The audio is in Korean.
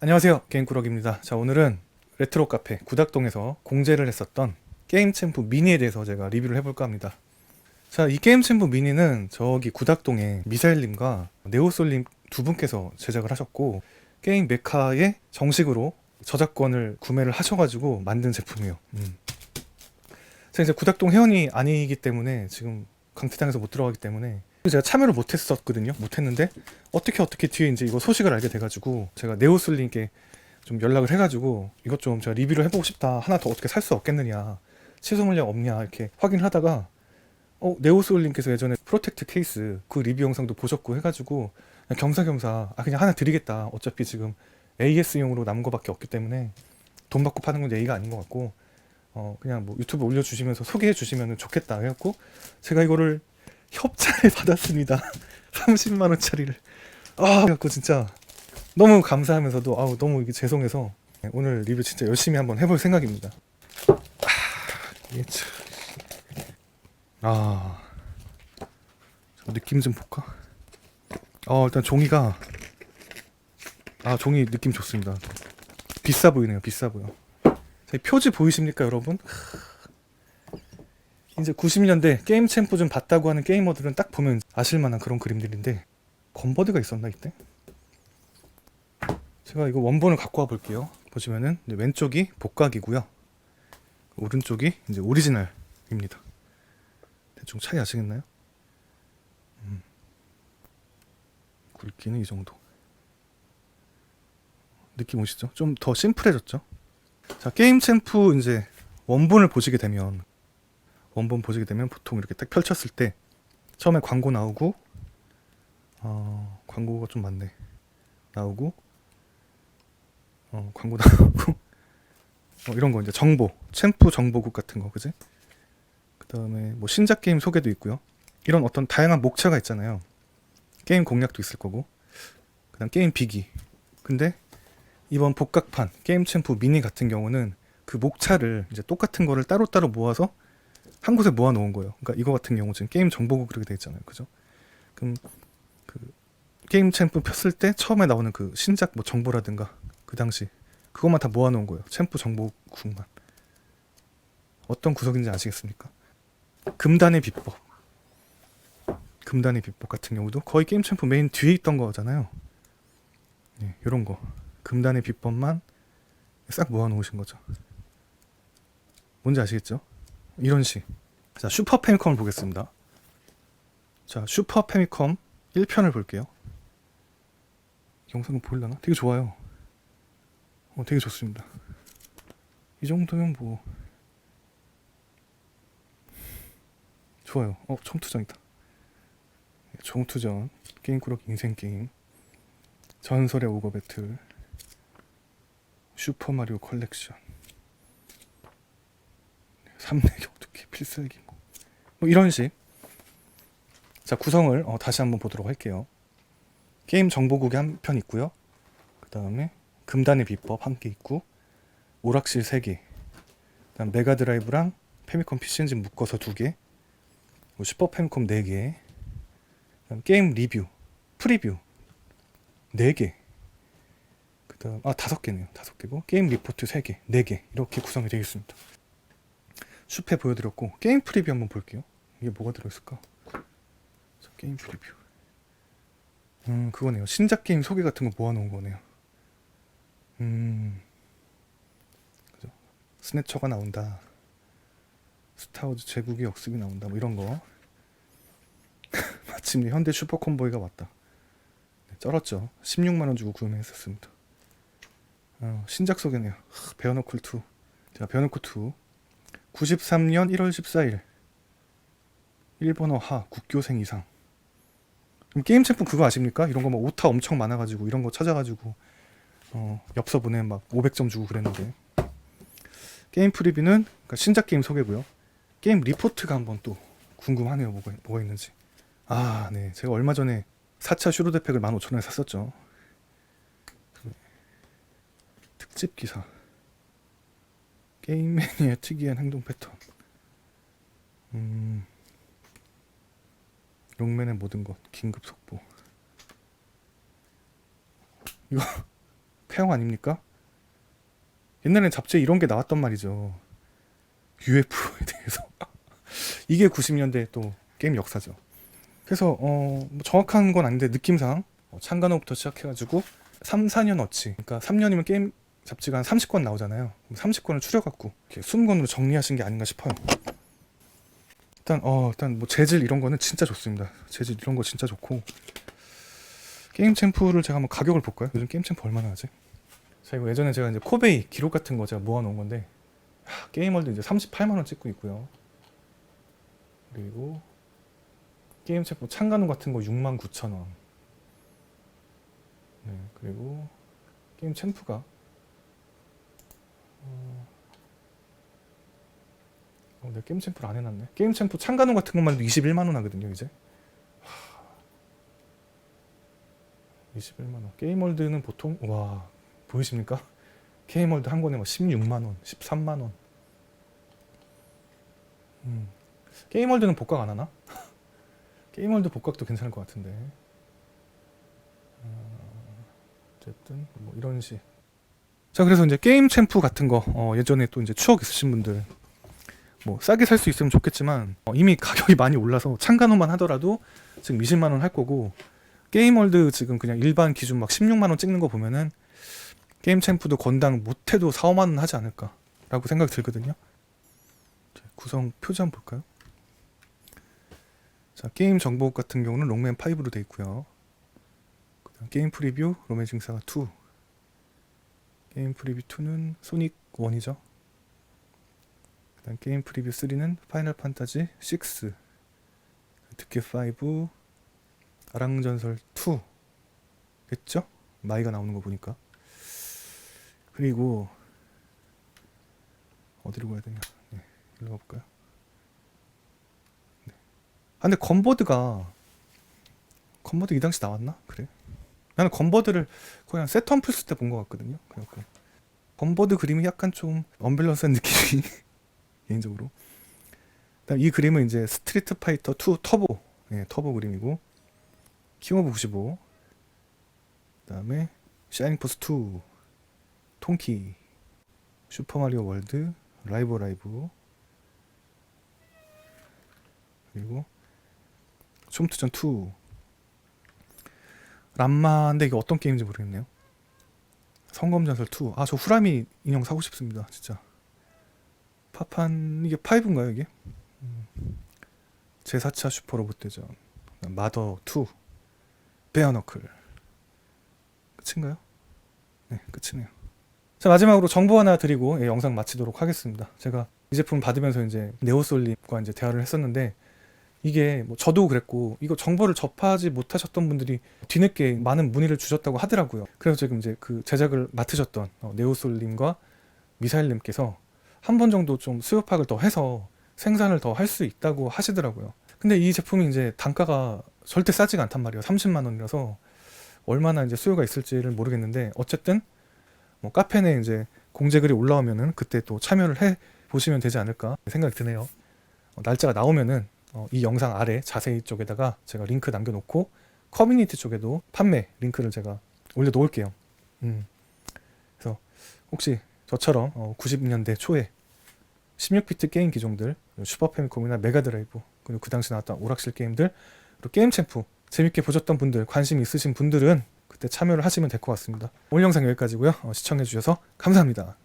안녕하세요. 게임꾸러기입니다. 자 오늘은 레트로 카페 구닥동에서 공제를 했었던 게임 챔프 미니에 대해서 제가 리뷰를 해볼까 합니다. 자 이 게임 챔프 미니는 저기 구닥동에 미사일님과 네오솔님 두 분께서 제작을 하셨고 게임 메카에 정식으로 저작권을 구매를 하셔가지고 만든 제품이에요. 음. 제가 이제 구닥동 회원이 아니기 때문에 지금 강퇴당해서 못 들어가기 때문에 제가 참여를 못했었거든요. 못했는데 어떻게 어떻게 뒤에 이제 이거 소식을 알게 돼가지고 제가 네오슬님께 좀 연락을 해가지고 이것 좀 제가 리뷰를 해보고 싶다. 하나 더 어떻게 살 수 없겠느냐. 취소 물량 없냐 이렇게 확인을 하다가 어 네오솔님께서 예전에 프로텍트 케이스 그 리뷰 영상도 보셨고 해가지고 그냥 겸사겸사 아 그냥 하나 드리겠다. 어차피 지금 AS용으로 남은 거밖에 없기 때문에 돈 받고 파는 건 예의가 아닌 것 같고 어 그냥 뭐 유튜브 올려주시면서 소개해 주시면 좋겠다 해갖고 제가 이거를 협찬을 받았습니다. 30만 원짜리를. 아, 그래갖고 진짜 너무 감사하면서도 아우 너무 이게 죄송해서 네, 오늘 리뷰 진짜 열심히 한번 해볼 생각입니다. 아, 이게 참. 아, 저 느낌 좀 볼까? 어 일단 종이가 아 종이 느낌 좋습니다. 비싸 보이네요. 비싸 보여. 자, 이 표지 보이십니까, 여러분? 이제 90년대 게임 챔프 좀 봤다고 하는 게이머들은 딱 보면 아실만한 그런 그림들인데 건버드가 있었나 이때? 제가 이거 원본을 갖고 와 볼게요. 보시면은 왼쪽이 복각이고요. 오른쪽이 이제 오리지널입니다. 대충 차이 아시겠나요? 음. 굵기는 이 정도. 느낌 오시죠? 좀 더 심플해졌죠? 자 게임 챔프 이제 원본을 보시게 되면 원본 보시게 되면 보통 이렇게 딱 펼쳤을 때 처음에 광고 나오고 어, 광고가 좀 많네. 나오고 어, 광고 나오고 어, 이런 거 이제 정보 챔프 정보국 같은 거 그지? 그 다음에 뭐 신작 게임 소개도 있고요. 이런 어떤 다양한 목차가 있잖아요. 게임 공략도 있을 거고 그 다음 게임 비기. 근데 이번 복각판 게임 챔프 미니 같은 경우는 그 목차를 이제 똑같은 거를 따로따로 모아서 한 곳에 모아 놓은 거예요. 그러니까 이거 같은 경우 지금 게임 정보국 그렇게 돼 있잖아요. 그죠? 그럼 그 게임 챔프 폈을 때 처음에 나오는 그 신작 뭐 정보라든가 그 당시 그것만 다 모아 놓은 거예요. 챔프 정보국만. 어떤 구석인지 아시겠습니까? 금단의 비법. 금단의 비법 같은 경우도 거의 게임 챔프 메인 뒤에 있던 거잖아요. 네, 이런 거. 금단의 비법만 싹 모아 놓으신 거죠. 뭔지 아시겠죠? 이런 식. 자, 슈퍼 패미컴을 보겠습니다. 자, 슈퍼 패미컴 1편을 볼게요. 영상은 보일라나? 되게 좋아요. 어, 되게 좋습니다. 이 정도면 뭐 좋아요. 어, 청투전이다. 청투전, 게임꾸러기 인생 게임, 전설의 오거 배틀, 슈퍼 마리오 컬렉션. 삼내기 어떻게 필살기 뭐. 뭐 이런 식. 자 구성을 어, 다시 한번 보도록 할게요. 게임 정보국이 한 편 있고요. 그 다음에 금단의 비법 한 개 있고 오락실 세 개. 그다음 메가 드라이브랑 페미컴 PC 엔진 묶어서 두 개. 뭐 슈퍼 페미컴 네 개. 그다음 게임 리뷰, 프리뷰 네 개. 그다음 아 다섯 개네요. 다섯 개고 게임 리포트 세 개, 네 개. 이렇게 구성이 되어 있습니다. 숲에 보여드렸고 게임 프리뷰 한번 볼게요. 이게 뭐가 들어있을까? 자, 게임 프리뷰. 음 그거네요. 신작 게임 소개 같은 거 모아놓은 거네요. 음 그죠? 스네처가 나온다. 스타워즈 제국의 역습이 나온다. 뭐 이런 거. 마침 현대 슈퍼콤보이가 왔다. 네, 쩔었죠. 16만 원 주고 구매했었습니다. 어, 신작 소개네요. 베어너클 2. 자, 베어너클 2. 93년 1월 14일. 일본어 하 국교생 이상. 그럼 게임 챔프 그거 아십니까? 이런 거 막 오타 엄청 많아가지고 이런 거 찾아가지고 어, 엽서 보내 막 500점 주고 그랬는데. 게임 프리뷰는 그러니까 신작 게임 소개고요. 게임 리포트가 한번 또 궁금하네요 뭐가, 뭐가 있는지. 아 네. 제가 얼마 전에 4차 슈로데팩을 15,000원에 샀었죠. 특집 기사 게임 매니의 특이한 행동 패턴. 음, 롱맨의 모든 것 긴급 속보. 이거 태형 아닙니까? 옛날엔 잡지에 이런 게 나왔단 말이죠. UFO에 대해서. 이게 90년대 또 게임 역사죠. 그래서 어, 뭐 정확한 건 아닌데 느낌상 어, 창간호부터 시작해가지고 3, 4년 어치. 그러니까 3년이면 게임 잡지가 한 30권 나오잖아요. 30권을 추려갖고 이렇게 20권으로 정리하신 게 아닌가 싶어요. 일단 어 일단 뭐 재질 이런 거는 진짜 좋습니다. 재질 이런 거 진짜 좋고 게임 챔프를 제가 한번 가격을 볼까요? 요즘 게임 챔프 얼마나 하지? 자 이거 예전에 제가 이제 코베이 기록 같은 거 제가 모아놓은 건데 하, 게이머도 이제 38만 원 찍고 있고요. 그리고 게임 챔프 창간호 같은 거 6만 9천 원. 네 그리고 게임 챔프가 어, 내가 게임 챔프를 안 해놨네. 게임 챔프 창간호 같은 것만 해도 21만 원 하거든요, 이제. 하... 21만 원. 게임월드는 보통 와 보이십니까? 게임월드 한 권에 뭐 16만 원, 13만 원. 음. 게임월드는 복각 안 하나? 게임월드 복각도 괜찮을 것 같은데. 어, 어쨌든 뭐 이런 식. 자 그래서 이제 게임 챔프 같은 거 어, 예전에 또 이제 추억 있으신 분들 뭐 싸게 살 수 있으면 좋겠지만 어, 이미 가격이 많이 올라서 창간호만 하더라도 지금 20만 원 할 거고 게임월드 지금 그냥 일반 기준 막 16만 원 찍는 거 보면은 게임 챔프도 건당 못해도 4, 5만 원 하지 않을까라고 생각이 들거든요. 자, 구성 표지 한번 볼까요? 자 게임 정보 같은 경우는 롱맨 5로 돼 있고요. 게임 프리뷰 로맨징 사가 2 게임 프리뷰 2는 소닉 1이죠. 그다음 게임 프리뷰 3는 파이널 판타지 6, 득회 5, 아랑전설 2 겠죠? 마이가 나오는 거 보니까. 그리고 어디로 가야 되냐? 네, 일로 가볼까요? 네. 아 근데 건보드가 건보드 이 당시 나왔나? 그래? 나는 거의 한 세턴 플스 때 본 것 같거든요. 그래갖고 건보드 그림이 약간 좀 언밸런스한 느낌이 개인적으로. 그다음 이 그림은 이제 스트리트 파이터 2 터보, 예, 터보 그림이고 킹오브 95. 그다음에 샤이닝 포스 2, 통키, 슈퍼 마리오 월드, 라이브 라이브, 그리고 촘트전 2. 람마인데 이게 어떤 게임인지 모르겠네요. 성검전설 2. 아 저 후라미 인형 사고 싶습니다. 진짜. 파판 이게 5인가요 이게? 음. 제4차 슈퍼로봇 대전 마더 2 베어너클 끝인가요? 네 끝이네요. 자 마지막으로 정보 하나 드리고 예, 영상 마치도록 하겠습니다. 제가 이 제품 받으면서 이제 네오솔립과 이제 대화를 했었는데 이게 뭐 저도 그랬고 이거 정보를 접하지 못하셨던 분들이 뒤늦게 많은 문의를 주셨다고 하더라고요. 그래서 지금 이제 그 제작을 맡으셨던 어, 네오솔님과 미사일님께서 한 번 정도 좀 수요 파악을 더 해서 생산을 더 할 수 있다고 하시더라고요. 근데 이 제품이 이제 단가가 절대 싸지가 않단 말이에요. 30만 원이라서 얼마나 이제 수요가 있을지를 모르겠는데 어쨌든 뭐 카페 내 이제 공제글이 올라오면은 그때 또 참여를 해 보시면 되지 않을까 생각이 드네요. 어, 날짜가 나오면은 어, 이 영상 아래 자세히 쪽에다가 제가 링크 남겨놓고 커뮤니티 쪽에도 판매 링크를 제가 올려놓을게요. 음. 그래서 혹시 저처럼 어, 90년대 초에 16비트 게임 기종들 슈퍼 패미콤이나 메가드라이브 그리고 그 당시 나왔던 오락실 게임들 그리고 게임 챔프 재밌게 보셨던 분들 관심 있으신 분들은 그때 참여를 하시면 될 것 같습니다. 오늘 영상 여기까지고요. 어, 시청해주셔서 감사합니다.